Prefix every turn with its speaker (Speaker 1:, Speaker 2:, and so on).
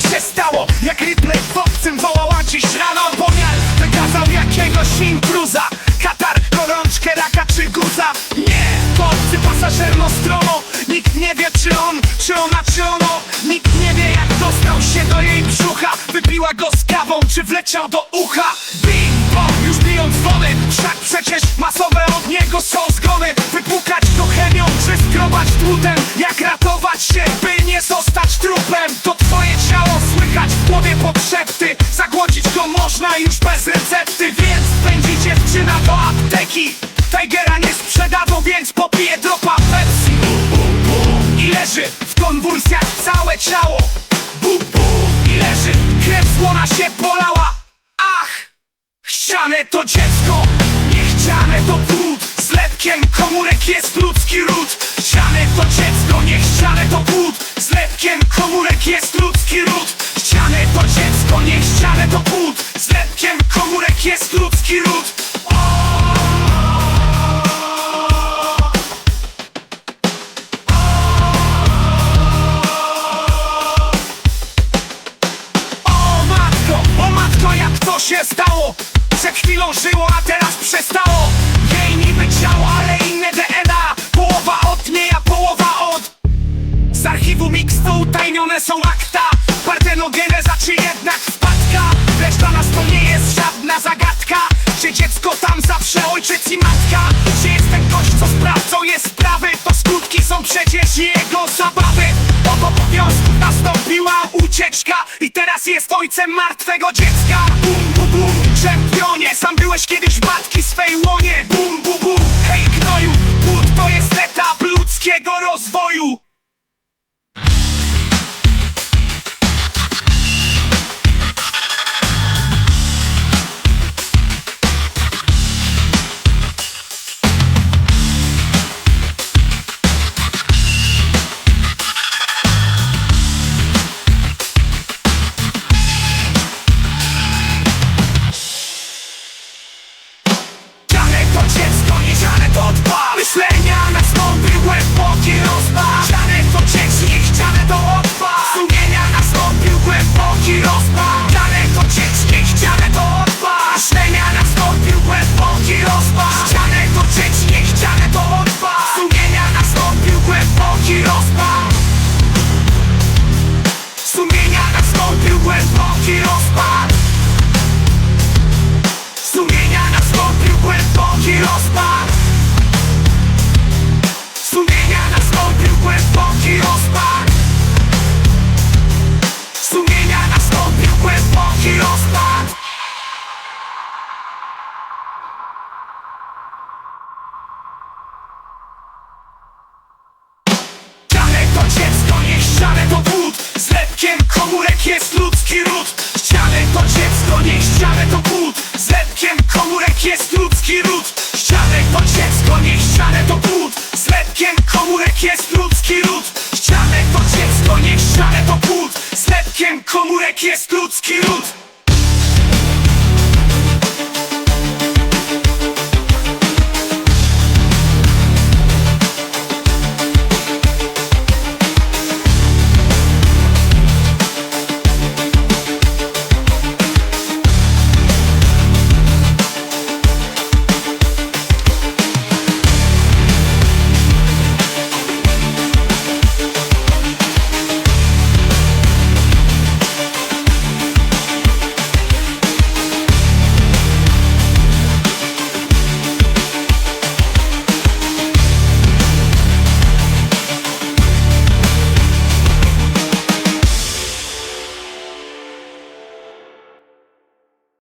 Speaker 1: się stało? Jak Ripley w obcym wołała dziś rano Pomiar. Wykazał jakiegoś intruza Katar, gorączkę, raka czy guza? Nie, to obcy pasażer Nostromo. Nikt nie wie czy on, czy ona, czy ono. Nikt nie wie jak dostał się do jej brzucha. Wypiła go z kawą, czy wleciał do ucha przecież masowe od niego są zgony Wypukać go chemią, czy skrobać tłutem. Jak ratować się, by nie zostać trupem? To twoje ciało słychać w głowie podszepty. Zagłodzić go można już bez recepty. Więc pędzi dziewczyna do apteki. Tigera nie sprzedadzą, więc popije dropa Pepsi. I leży w konwulsjach całe ciało. I leży Krew słona się polała. Ach! Chciane to dziecko, niechciane to płód Zlepkiem komórek jest ludzki ród. Chciane to dziecko, niechciane to płód Zlepkiem komórek jest ludzki ród. Chciane to dziecko, niechciane to płód Zlepkiem komórek jest ludzki ród Przed chwilą żyło, a teraz przestało. Jej niby ciało, ale inne DNA Połowa od niej, a połowa od Z archiwum X to utajnione są akta. Partenogeneza czy jednak wpadka? Lecz dla nas to nie jest żadna zagadka. Czy dziecko tam zawsze ojciec i matka? Czy jest ten gość, co sprawdzą jest sprawy? To skutki są przecież jego zabawy. Od obowiązku ucieczka I teraz jest ojcem martwego dziecka. Bum, bum, bum, Sam byłeś kiedyś w matki swej łonie. Bum, bum, komórek jest ludzki ród. Ściane to dziecko, nie ściane to płód. Zlepkiem komórek jest ludzki ród. Ściane to dziecko, nie ściane to płód. Zlepkiem komórek jest ludzki ród. Ściane to dziecko, nie ściane to płód. Zlepkiem komórek jest ludzki ród